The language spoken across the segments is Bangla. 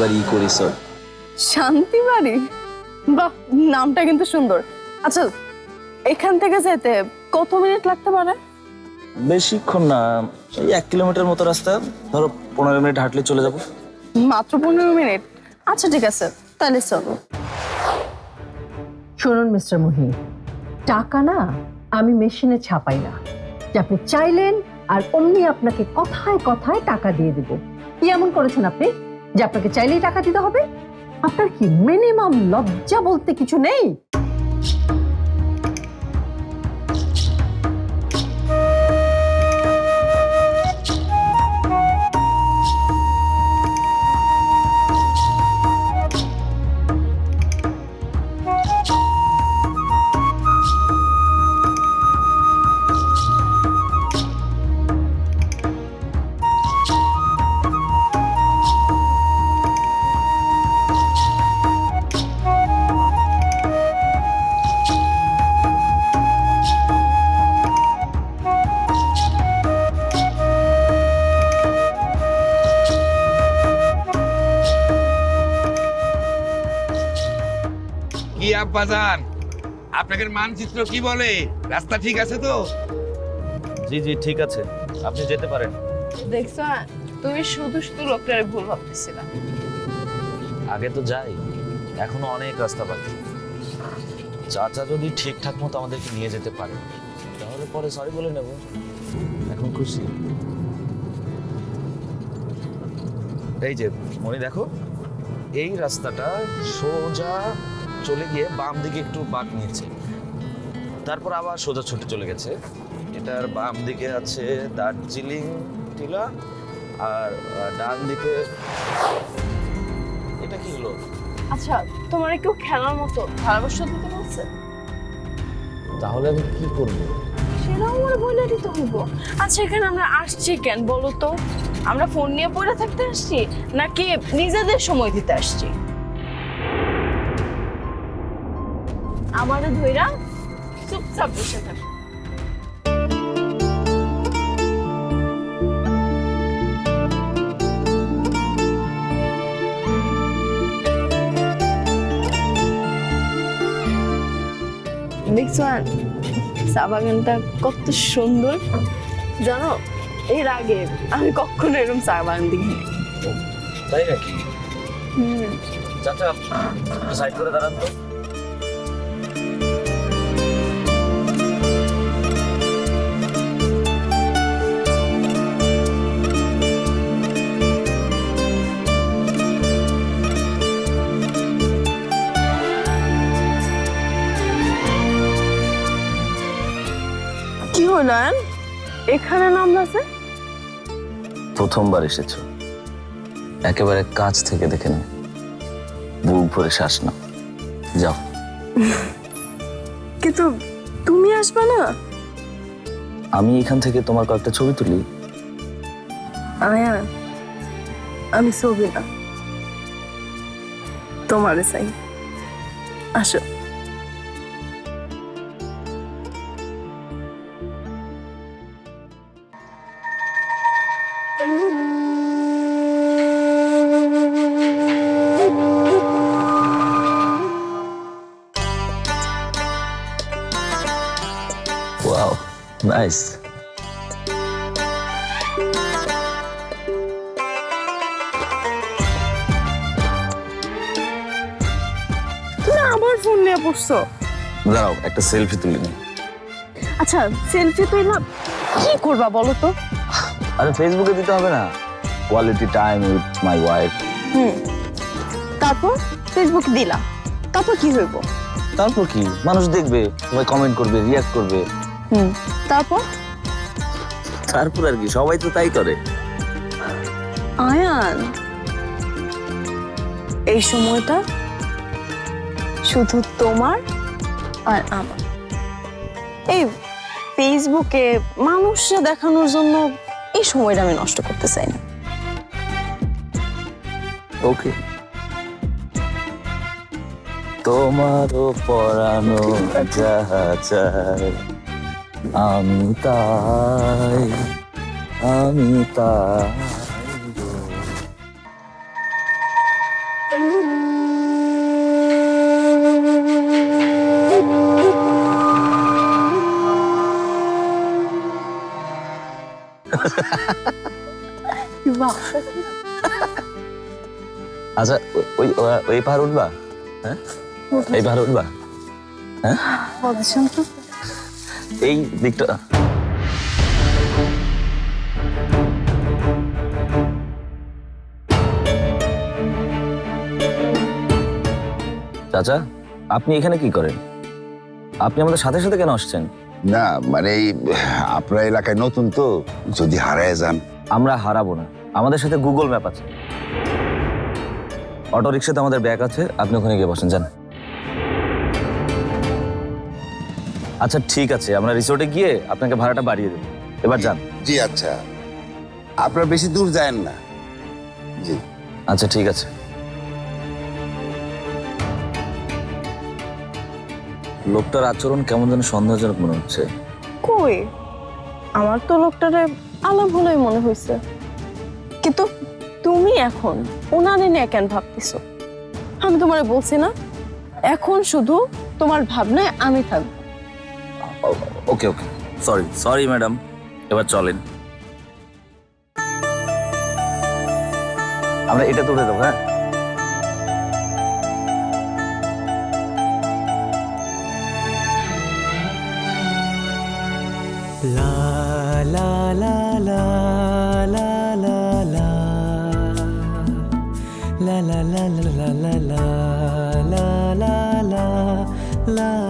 শান্তিবাড়ি করিসর শান্তি বাড়ি বাহ নামটা কিন্তু সুন্দর। আচ্ছা এখান থেকে যেতে কত মিনিট লাগতে পারে? বেশিক্ষণ না এই এক কিলোমিটার মতো রাস্তা। ধরো পনেরো মিনিট হাঁটলে চলে যাব। মাত্র পনেরো মিনিট? আচ্ছা ঠিক আছে। তাহলে চলো। শুনুন মিস্টার মহিন টাকা না আমি মেশিনে ছাপাই না। যে আপনি চাইলেন আর অমনি আপনাকে কথায় কথায় টাকা দিয়ে দেব। কি এমন করেছেন আপনি? যে আপনাকে চাইলেই টাকা দিতে হবে। আপনার কি মিনিমাম লজ্জা বলতে কিছু নেই? আব্বাজান আপনাদের মানচিত্র কি বলে? রাস্তা ঠিক আছে তো? জি জি ঠিক আছে। আপনি যেতে পারেন। দেখছ তুমি শুধু শুধু লোকটারে ভুল ভাবতেছিলা। আগে তো যাই। এখনও অনেক রাস্তা বাকি। চাচা যদি ঠিকঠাক মতো আমাদেরকে নিয়ে যেতে পারে তাহলে পরে সরি বলে নেব। এখন খুশি। এই যে মনে দেখো এই রাস্তাটা সোজা চলে গিয়ে বাম দিকে একটু বাঁক নিয়েছে। তারপর আবার সোজা ছুটে চলে গেছে। এটার বাম দিকে আছে দার্জিলিং টিলা আর ডান দিকে এটা কি হলো? আচ্ছা তোমার কেউ খেলার মতো ভালোবাসা দিতে বলছে? তাহলে আমি কি করব? সেটা আমার বলে দিতে হইব। আচ্ছা এখানে আমরা আসছি কেন বলো তো? আমরা ফোন নিয়ে পড়ে থাকতে আসছি নাকি নিজেদের সময় দিতে আসছি? আমাদের ধইরা চুপচাপ বসে থাকো। দেখছ আর চা বাগানটা কত সুন্দর। জানো এর আগে আমি কখনো এরকম চা বাগান দেখিনি। তাই নাকি? চাচা সাইড করে দাঁড়ান তো। আয়ান? এখানে নাম আছে? প্রথমবার এসেছ। একেবারে কাছ থেকে দেখে নে বুক ভরে শ্বাস না যাও। কিন্তু তুমি আসবে না? আমি এখান থেকে তোমার কয়েকটা ছবি তুলি। আয়ান আমি ছবি না। তোমার চাই। আসো। তুমি আমার ফোন নিয়ে পড়ছো দাঁড়াও একটা সেলফি তুলে নি আচ্ছা সেলফি কি করবা বলো তো? আরে ফেসবুকে দিতে হবে না। Quality time with my wife hmm. তারপর ফেসবুক দিলাম। তারপর কি হইব? তারপর কি? মানুষ দেখবে কমেন্ট করবে রিয়াক্ট করবে। হুম। তারপর? তারপর আর কি সবাই তো তাই করে। আয়ান এই সময়টা শুধু তোমার আর আমার। এই ফেসবুকে মানুষকে দেখানোর জন্য এই সময়টা আমি নষ্ট করতে চাই না। ওকে। তোমারও পরানো যাহা চাই আমি তাই আমি আচ্ছা ওই ওই পাহাড় উঠবা? হ্যাঁ? এই পাহাড় উঠবা? তো এই দিকটা। চাচা আপনি এখানে কি করেন? আপনি আমাদের সাথে সাথে কেন আসছেন? না মানে এই আপনার এলাকায় নতুন তো যদি হারায় যান। আমরা হারাবো না। আমাদের সাথে গুগল ম্যাপ আছে। অটো রিক্সাতে আমাদের ব্যাগ আছে আপনি ওখানে গিয়ে বসেন যান। আচ্ছা ঠিক আছে আমরা রিসোর্টে গিয়ে আপনাকে ভাড়াটা বাড়িয়ে দেবো। এবার যান। জি আচ্ছা। আপনার বেশি দূর যায়েন না। জি। আচ্ছা ঠিক আছে। লোকটার আচরণ কেমন যেন সন্দেহজনক মনে হচ্ছে। কই? আমার তো লোকটারে আলাপ হলোই মনে হয়েছে কিন্তু তুমি এখন ওনারে নিয়ে কেন ভাবতেছো? আমি তোমারে বলছি না এখন শুধু তোমার ভাবনায় আমি থাকব। okay okay sorry sorry madam এবার চলেন আমরা এটা তুলে দেবো হ্যাঁ চলো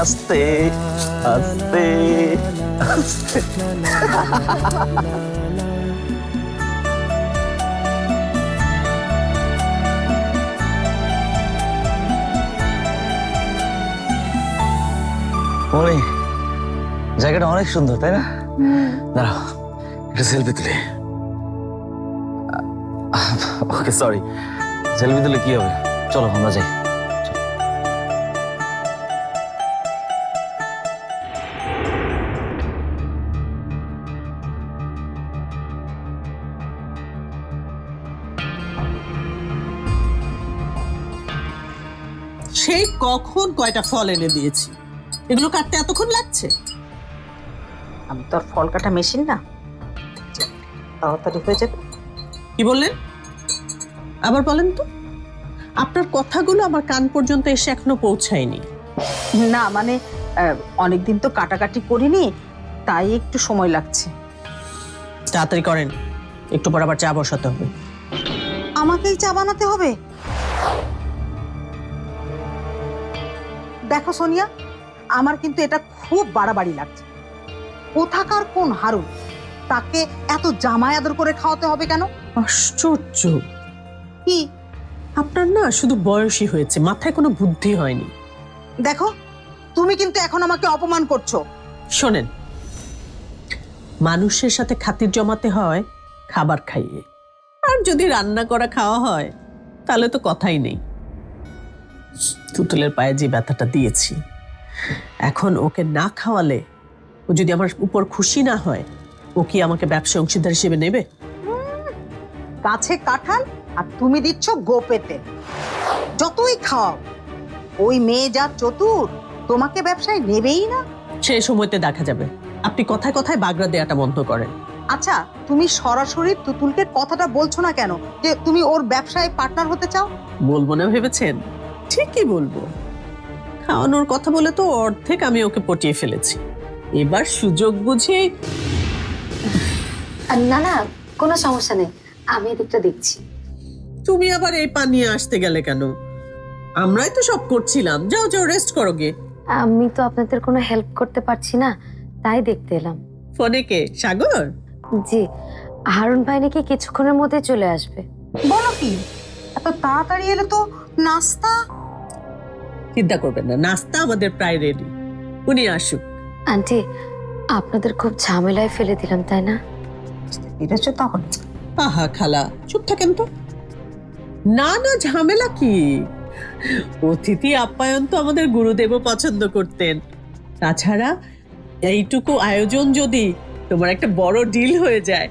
আস্তে আস্তে জায়গাটা অনেক সুন্দর তাই না দাঁড়াও একটা সেলফি তুলি ওকে সরি সেলফি তুলে কি হবে? চলো আমরা যাই। সেই কখন কয়টা ফল এনে দিয়েছি? এগুলো কাটতে এতক্ষণ লাগছে? আমি তো আর ফল কাটা মেশিন না। তাড়াতাড়ি হয়ে যাবে। কি বললেন? আবার বলেন তো আপনার কথাগুলো আমার কান পর্যন্ত এসে এখনও পৌঁছায়নি। না মানে অনেকদিন তো কাটাকাটি করিনি তাই একটু সময় লাগছে। তাড়াতাড়ি করেন একটু পর আবার চা বসাতে হবে। আমাকেই চা বানাতে হবে? দেখো সোনিয়া আমার কিন্তু এটা খুব বাড়াবাড়ি লাগছে। কোথাকার কোন হারুন তাকে এত জামাই আদর করে খাওয়াতে হবে কেন? আশ্চর্য! কি? আপনার না শুধু বয়সই হয়েছে মাথায় কোনো বুদ্ধি হয়নি। দেখো তুমি কিন্তু এখন আমাকে অপমান করছ। শোনেন মানুষের সাথে খাতির জমাতে হয় খাবার খাইয়ে। আর যদি রান্না করা খাওয়া হয় তাহলে তো কথাই নেই। তুতুলের পায়ে যে ব্যথাটা দিয়েছি। এখন ওকে না খাওয়ালে ও যদি আমার উপর খুশি না হয় ও কি আমাকে ব্যবসা অংশীদার হিসেবে নেবে? গাছে কাঁঠাল আর তুমি দিচ্ছ গোপেতে। যতই খাও ওই মেয়ে যা চতুর তোমাকে ব্যবসায় নেবেই না। সেই সময়তে দেখা যাবে। আপনি কথায় কথায় বাগড়া দেয়াটা বন্ধ করেন। আচ্ছা তুমি সরাসরি তুতুলকে কথাটা বলছো না কেন? যে তুমি ওর ব্যবসায় পার্টনার হতে চাও? বলব না ভেবেছেন? ঠিকই বলব। খাওয়ানোর কথা বলে তো অর্ধেক আমি ওকে পটিয়ে ফেলেছি। এবার সুযোগ বুঝে আর না না কোনো সমস্যা নেই। আমি এদিকটা দেখছি। তুমি আবার এই পান নিয়ে আসতে গেলে কেন? আমরাই তো সব করছিলাম। যাও যাও রেস্ট করো গে আমি তো আপনাদের কোনো হেল্প করতে পারছি না তাই দেখতে এলাম। ফোনে কে? সাগর? জি হারুন ভাই নাকি কিছুক্ষণের মধ্যে চলে আসবে। বলো কি এত তাড়াতাড়ি এলে তো নাস্তা? চিন্তা করবেন না নাস্তা আমাদের প্রায় রেডি উনি আসুক। আন্টি আপনাদের খুব ঝামেলায় ফেলে দিলাম তাই না? এটাছো তখন। আহা খালা চুপ থাকেন তো। না না ঝামেলা কি? অতিথি আপ্যায়ন তো আমাদের গুরুদেবও পছন্দ করতেন। তাছাড়া এইটুকু আয়োজন যদি তোমার একটা বড় ডিল হয়ে যায়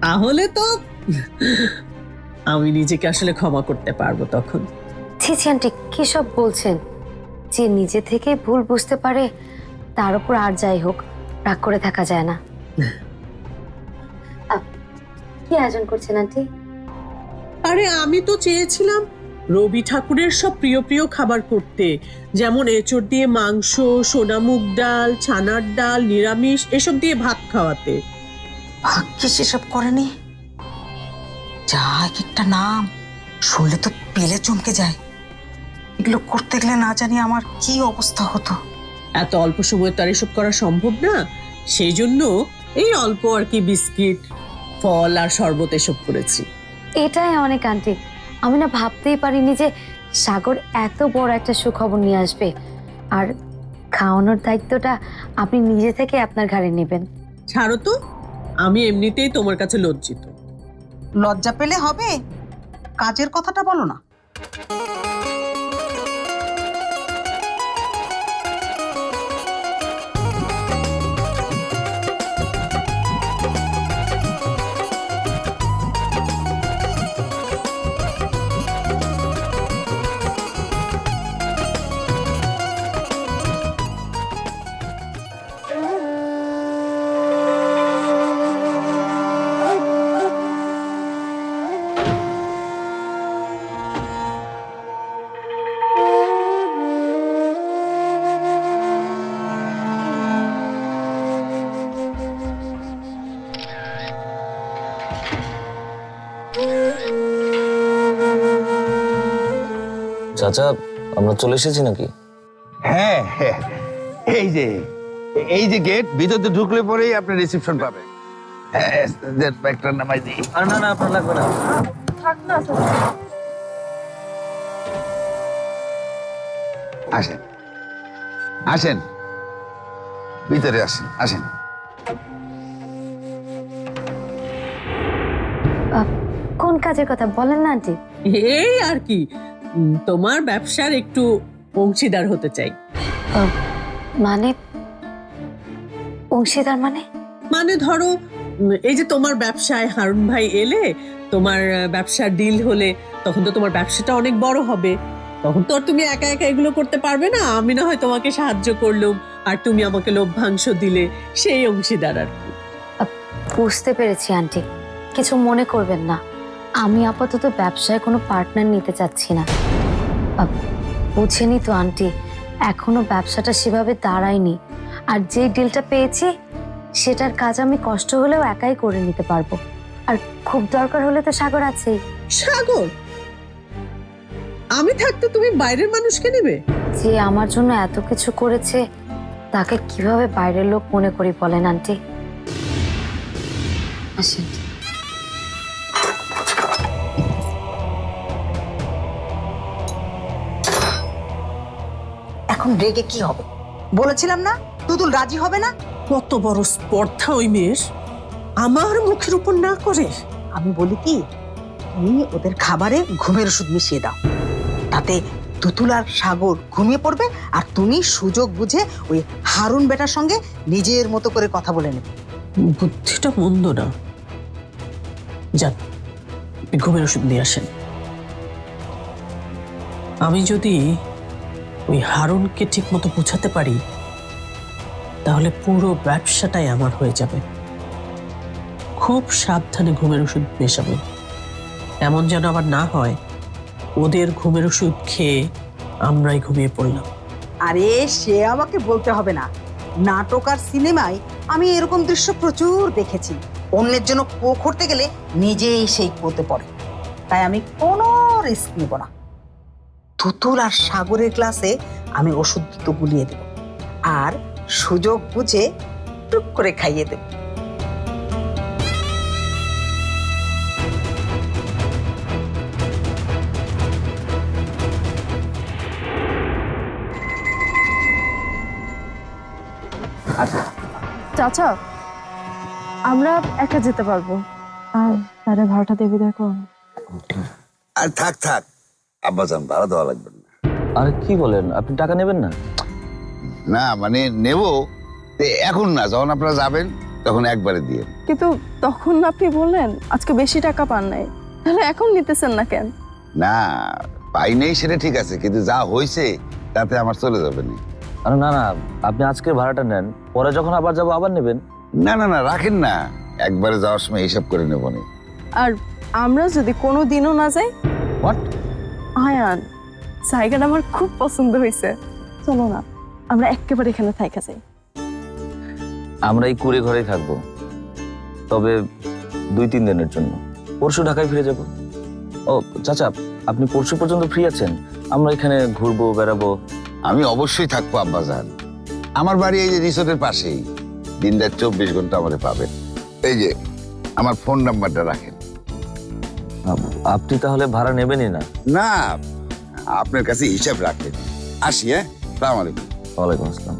তাহলে তো আমি নিজেকে আসলে ক্ষমা করতে পারব তখন। ছি আন্টি কি সব বলছেন? যে নিজে থেকে ভুল বুঝতে পারে তার উপর আর যাই হোক রাগ করে থাকা যায় না। কি আয়োজন করছেন আন্টি? আরে আমি তো চেয়েছিলাম রবি ঠাকুরের সব প্রিয় প্রিয় খাবার করতে। যেমন এঁচড় দিয়ে মাংস সোনা মুগ ডাল ছানার ডাল নিরামিষ এসব দিয়ে ভাত খাওয়াতে। ভাগ্যে সেসব করেনি। যা এক একটা নাম শুনলে তো পেলে চমকে যায়। এগুলো করতে গেলে না জানি আমার কি অবস্থা হতো। এত অল্প সময় তো আর এসব করা সম্ভব না। সেই জন্য এই অল্প আর কি বিস্কিট ফল আর শরবত এসব করেছি। এটাই অনেক আন্টি। আমি না ভাবতেই পারিনি যে সাগর এত বড় একটা সুখবর নিয়ে আসবে। আর খাওয়ানোর দায়িত্বটা আপনি নিজে থেকে আপনার ঘাড়ে নেবেন। ছাড়ো তো আমি এমনিতেই তোমার কাছে লজ্জিত। লজ্জা পেলে হবে? কাজের কথাটা বলো না। চাচা আমরা চলে এসেছি নাকি? হ্যাঁ হ্যাঁ। এই যে এই যে গেট ভিতরে ঢুকলে পরেই আপনি রিসেপশন পাবেন। হ্যাঁ, নামাই দিই। আর না না আপনার লাগবে না। আসেন। আসেন। ভিতরে আসেন আসেন। কোন কাজের কথা বলেন না আন্টি? এই আর কি। তোমার ব্যবসার একটু অংশীদার হতে চাই। মানে? অংশীদার মানে? মানে ধরো এই যে তোমার ব্যবসায় হারুন ভাই এলে তোমার ব্যবসার ডিল হলে তখন তো তোমার ব্যবসাটা অনেক বড় হবে। তখন তো আর তুমি একা একা এগুলো করতে পারবে না। আমি না হয় তোমাকে সাহায্য করলাম আর তুমি আমাকে লভ্যাংশ দিলে সেই অংশীদার আর কি। বুঝতে পেরেছি আন্টি। কিছু মনে করবেন না। আমি আপাতত ব্যবসায় কোনো পার্টনার নিতে চাচ্ছি না। বুঝেনি তো আন্টি। এখনও ব্যবসাটা সেভাবে দাঁড়ায়নি। আর যে ডিলটা পেয়েছি সেটার কাজ আমি কষ্ট হলেও একাই করে নিতে পারব। আর খুব দরকার হলে তো সাগর আছেই। সাগর? আমি থাকতে তুমি বাইরের মানুষকে নেবে? যে আমার জন্য এত কিছু করেছে তাকে কীভাবে বাইরের লোক মনে করি বলেন আন্টি? আসেন। এখন রেগে কি হবে? বলেছিলাম না তুতুল রাজি হবে না? কত বড় স্পর্ধা ওই মেয়ের। আমার মুখের উপর না করে। আমি বলি কি তুমি ওদের খাবারে ঘুমের ওষুধ মিশিয়ে দাও। তাতে তুতুল আর সাগর ঘুমিয়ে পড়বে আর তুমি সুযোগ বুঝে ওই হারুন বেটার সঙ্গে নিজের মতো করে কথা বলে নেবে। বুদ্ধিটা মন্দ না। যাক ঘুমের ওষুধ নিয়ে আসেন। আমি যদি ওই হারুনকে ঠিক মতো বোঝাতে পারি, তাহলে পুরো ব্যবসাটাই আমার হয়ে যাবে। খুব সাবধানে ঘুমের ওষুধ মেশাবেন এমন যেন আবার না হয়, ওদের ঘুমের ওষুধ খেয়ে আমরাই ঘুমিয়ে পড়লাম। আরে, সে আমাকে বলতে হবে না। নাটক আর সিনেমায় আমি এরকম দৃশ্য প্রচুর দেখেছি। অন্যের জন্য কো করতে গেলে নিজেই সেই কোতে পড়ে। তাই আমি কোনো রিস্ক নেব না। তুতুল আর সাগরের ক্লাসে আমি ওষুধ দুটো গুলিয়ে দেব আর সুযোগ বুঝে টুক করে খাইয়ে দেব। চাচা আমরা একা যেতে পারব। আর তারে ভাড়াটা দেবে দেখো। আর থাক থাক। আব্বাজান ভাড়া দেওয়া লাগবে না। আরে কি বলেন? আপনি টাকা নেবেন না? না মানে নেব এখন না যখন আপনারা যাবেন তখন একবারে দিয়ে কিন্তু তখন আপনি বললেন আজকে বেশি টাকা পান নাই। তাহলে এখন নিতেছেন না কেন? না পাই নেই সেটা ঠিক আছে কিন্তু যা হয়েছে তাতে আমার চলে যাবে না। আরে না না আপনি আজকে ভাড়াটা নেন পরে যখন আবার যাব আবার নেবেন। না না না রাখেন না একবারে যাওয়ার সময় হিসাব করে নেব না আর আমরা যদি কোনো দিনও না যাই? হোয়াট আয়ান জায়গাটা আমার খুব পছন্দ হয়েছে। চলো না আমরা একেবারে এখানে থাইকা যাই। আমরা এই কুড়ে ঘরেই থাকব। তবে দুই তিন দিনের জন্য। পরশু ঢাকায় ফিরে যাব। ও চাচা আপনি পরশু পর্যন্ত ফ্রি আছেন? আমরা এখানে ঘুরবো বেড়াবো। আমি অবশ্যই থাকব আব্বাজান। আমার বাড়ি এই যে রিসোর্টের পাশেই। দিন রাত চব্বিশ ঘণ্টা আমাদের পাবেন। এই যে আমার ফোন নাম্বারটা রাখেন। আপনি তাহলে ভাড়া নেবেনই না? না আপনার কাছে হিসাব রাখেন। আসি হ্যাঁ? সালাম আলাইকুম। ওয়ালাইকুম আসসালাম।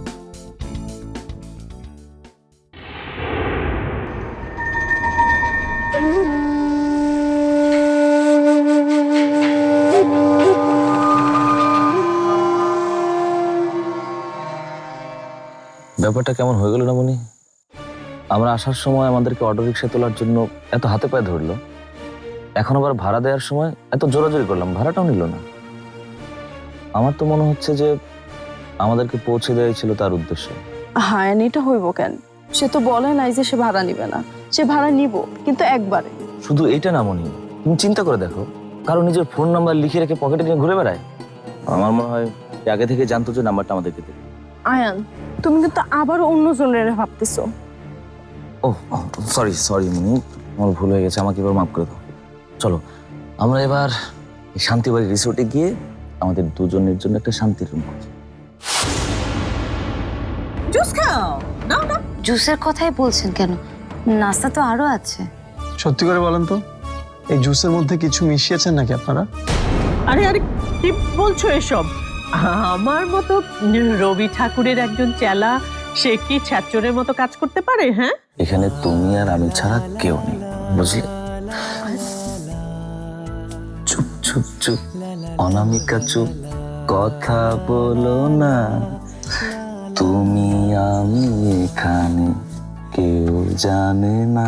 ব্যাপারটা কেমন হয়ে গেল না মনি? আমরা আসার সময় আমাদেরকে অটো রিক্সা তোলার জন্য এত হাতে পায়ে ধরলো। এখন আবার ভাড়া দেওয়ার সময় এত জোরাজোরি করলাম ভাড়াটাও নিল না। আমার তো মনে হচ্ছে যে আমাদেরকে পৌঁছে দেওয়াই ছিল তার উদ্দেশ্য। হায়ান এটা হইব কেন? সে তো বলে নাই যে সে ভাড়া নিবে না। সে ভাড়া নিব কিন্তু একবারে। শুধু এইটা না মনি তুমি চিন্তা করে দেখো কারও নিজের ফোন নাম্বার লিখে রেখে পকেটে নিয়ে ঘুরে বেড়ায়? আমার মনে হয় আগে থেকে জানতো যে নাম্বারটা আমাদেরকে দেবে। আয়ান তুমি কিন্তু আবার অন্য জনের ভাবতেছো। ও সরি সরি মনি আমার ভুল হয়ে গেছে আমাকে এবার মাফ করে দাও। চলো আমরা এবার শান্তিবাড়ি রিসোর্টে গিয়ে আমাদের দুজনের জন্য একটা শান্তির রুম খুঁজি জুস খাও। না জুসের কথাই বলছেন কেন? নাস্তা তো আরও আছে। সত্যি করে বলেন তো এই জুসের মধ্যে কিছু মিশিয়েছেন নাকি আপনারা? আরে আরে কি বলছো এসব? আমার মতো রবি ঠাকুরের একজন চেলা সে কি ছাত্রের মতো কাজ করতে পারে হ্যাঁ? এখানে তুমি আর আমি ছাড়া কেউ নেই বুঝলে? চুপ চুপ অনামিকা চুপ কথা বলো না। তুমি আমি এখানে কেউ জানে না।